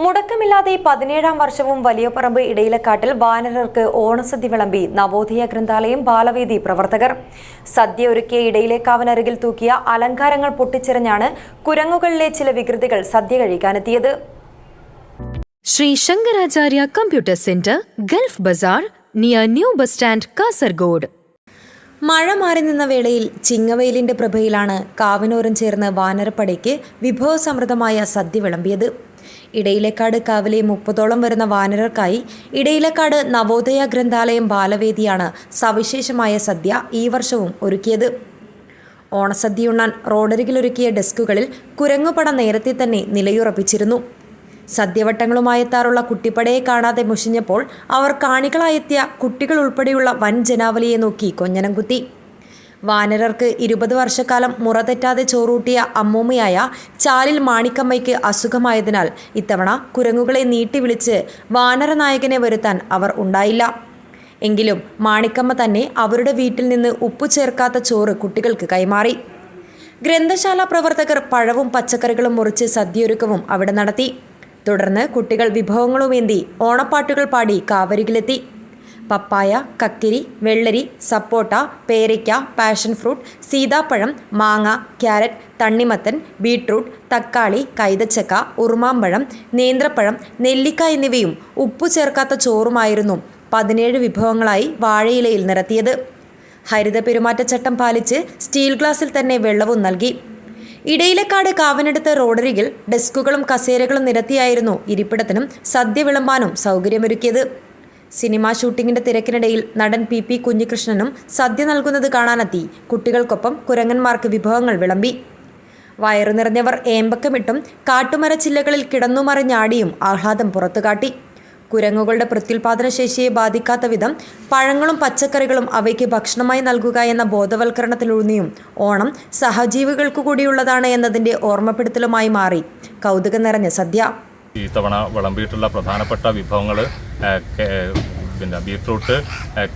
മുടക്കമില്ലാതെ പതിനേഴാം വർഷവും വലിയപറമ്പ് ഇടയിലക്കാട്ടിൽ വാനരർക്ക് ഓണസദ്യ വിളമ്പി നവോദയ ഗ്രന്ഥാലയം ബാലവേദി പ്രവർത്തകർ. സദ്യ ഒരുക്കിയ ഇടയിലേക്കാവനരികിൽ തൂക്കിയ അലങ്കാരങ്ങൾ പൊട്ടിച്ചെറിഞ്ഞാണ് കുരങ്ങുകളിലെ ചില വികൃതികൾ സദ്യ കഴിക്കാനെത്തിയത്. Sri Shankaracharya computer centre Gulf Bazar near new bus stand Kasaragod. മഴ മാറി നിന്ന വേളയിൽ ചിങ്ങവെയിലിന്റെ പ്രഭയിലാണ് കാവിനോരം ചേർന്ന് വാനരപ്പടയ്ക്ക് വിഭവസമൃദ്ധമായ സദ്യ വിളമ്പിയത്. ഇടയിലക്കാട് കാവിലെ മുപ്പതോളം വരുന്ന വാനരർക്കായി ഇടയിലക്കാട് നവോദയ ഗ്രന്ഥാലയം ബാലവേദിയാണ് സവിശേഷമായ സദ്യ ഈ വർഷവും ഒരുക്കിയത്. ഓണസദ്യയുണ്ണാൻ റോഡരികിലൊരുക്കിയ ഡെസ്കുകളിൽ കുരങ്ങുപട നേരത്തെ തന്നെ നിലയുറപ്പിച്ചിരുന്നു. സദ്യവട്ടങ്ങളുമായെത്താറുള്ള കുട്ടിപ്പടയെ കാണാതെ മുഷിഞ്ഞപ്പോൾ അവർ കാണികളായെത്തിയ കുട്ടികൾ ഉൾപ്പെടെയുള്ള വൻ ജനാവലിയെ നോക്കി കൊഞ്ഞനം കുത്തി വാനരർക്ക് ഇരുപത് വർഷക്കാലം മുറ തെറ്റാതെ ചോറൂട്ടിയ അമ്മൂമ്മയായ ചാലിൽ മാണിക്കമ്മയ്ക്ക് അസുഖമായതിനാൽ ഇത്തവണ കുരങ്ങുകളെ നീട്ടി വിളിച്ച് വാനരനായകനെ വരുത്താൻ അവർ ഉണ്ടായില്ല. എങ്കിലും മാണിക്കമ്മ തന്നെ അവരുടെ വീട്ടിൽ നിന്ന് ഉപ്പു ചേർക്കാത്ത ചോറ് കുട്ടികൾക്ക് കൈമാറി. ഗ്രന്ഥശാല പ്രവർത്തകർ പഴവും പച്ചക്കറികളും മുറിച്ച് സദ്യയൊരുക്കവും അവിടെ നടത്തി. തുടർന്ന് കുട്ടികൾ വിഭവങ്ങളുമേന്തി ഓണപ്പാട്ടുകൾ പാടി കാവരികിലെത്തി പപ്പായ കക്കിരി വെള്ളരി സപ്പോട്ട പേരയ്ക്ക പാഷൻ ഫ്രൂട്ട് സീതാപ്പഴം മാങ്ങ ക്യാരറ്റ് തണ്ണിമത്തൻ ബീട്രൂട്ട് തക്കാളി കൈതച്ചക്ക ഉറുമാമ്പഴം നേന്ത്രപ്പഴം നെല്ലിക്ക എന്നിവയും ഉപ്പു ചേർക്കാത്ത ചോറുമായിരുന്നു പതിനേഴ് വിഭവങ്ങളായി വാഴയിലയിൽ നിരത്തിയത്. ഹരിത പെരുമാറ്റച്ചട്ടം പാലിച്ച് സ്റ്റീൽ ഗ്ലാസിൽ തന്നെ വെള്ളവും നൽകി. ഇടയിലക്കാട് കാവനടുത്ത റോഡരികിൽ ഡെസ്കുകളും കസേരകളും നിരത്തിയായിരുന്നു ഇരിപ്പിടത്തിനും സദ്യ വിളമ്പാനും സൗകര്യമൊരുക്കിയത്. സിനിമാ ഷൂട്ടിങ്ങിന്റെ തിരക്കിനിടയിൽ നടൻ പി പി കുഞ്ഞികൃഷ്ണനും സദ്യ നൽകുന്നത് കാണാനെത്തി. കുട്ടികൾക്കൊപ്പം കുരങ്ങന്മാർക്ക് വിഭവങ്ങൾ വിളമ്പി. വയറു നിറഞ്ഞവർ ഏമ്പക്കമിട്ടും കാട്ടുമരച്ചില്ലകളിൽ കിടന്നുമറിഞ്ഞാടിയും ആഹ്ലാദം പുറത്തുകാട്ടി. കുരങ്ങുകളുടെ പ്രത്യുൽപാദന ശേഷിയെ ബാധിക്കാത്ത വിധം പഴങ്ങളും പച്ചക്കറികളും അവയ്ക്ക് ഭക്ഷണമായി നൽകുക എന്ന ബോധവൽക്കരണത്തിലൂന്നിയും ഓണം സഹജീവികൾക്കു കൂടിയുള്ളതാണ് എന്നതിന്റെ ഓർമ്മപ്പെടുത്തലുമായി മാറി. കൗതുകം നിറഞ്ഞ സദ്യ. ഈ തവണ വിളമ്പിയിട്ടുള്ള പ്രധാനപ്പെട്ട വിഭവങ്ങൾ പിന്നെ ബീട്രൂട്ട്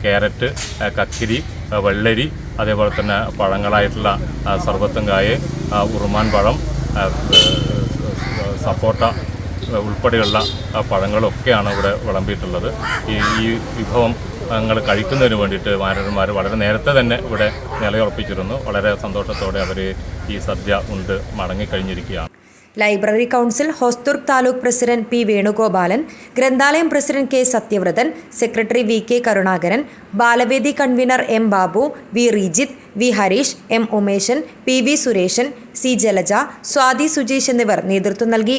ക്യാരറ്റ് കക്കിരി വെള്ളരി അതേപോലെ തന്നെ പഴങ്ങളായിട്ടുള്ള ആ, സർബത്തുംകായ ഉറുമാൻ പഴം സപ്പോട്ട ഉൾപ്പെടെയുള്ള പഴങ്ങളൊക്കെയാണ് ഇവിടെ വിളമ്പിയിട്ടുള്ളത്. ഈ ഈ വിഭവം ഞങ്ങൾ കഴിക്കുന്നതിന് വേണ്ടിയിട്ട് വാനരന്മാർ വളരെ നേരത്തെ തന്നെ ഇവിടെ നിലയുറപ്പിച്ചിരുന്നു. വളരെ സന്തോഷത്തോടെ അവർ ഈ സദ്യ ഉണ്ട് മടങ്ങിക്കഴിഞ്ഞിരിക്കുകയാണ്. Library council Hosdurg taluk president P Venugopalan ഗ്രന്ഥാലയം president K Sathyavrathan secretary V K Karunakaran Balavedi convener M Babu V Reejith V Hareesh M Umeshan P V Sureshan C Jalaja Swathi Sujeesh എന്നിവർ നേതൃത്വം നൽകി.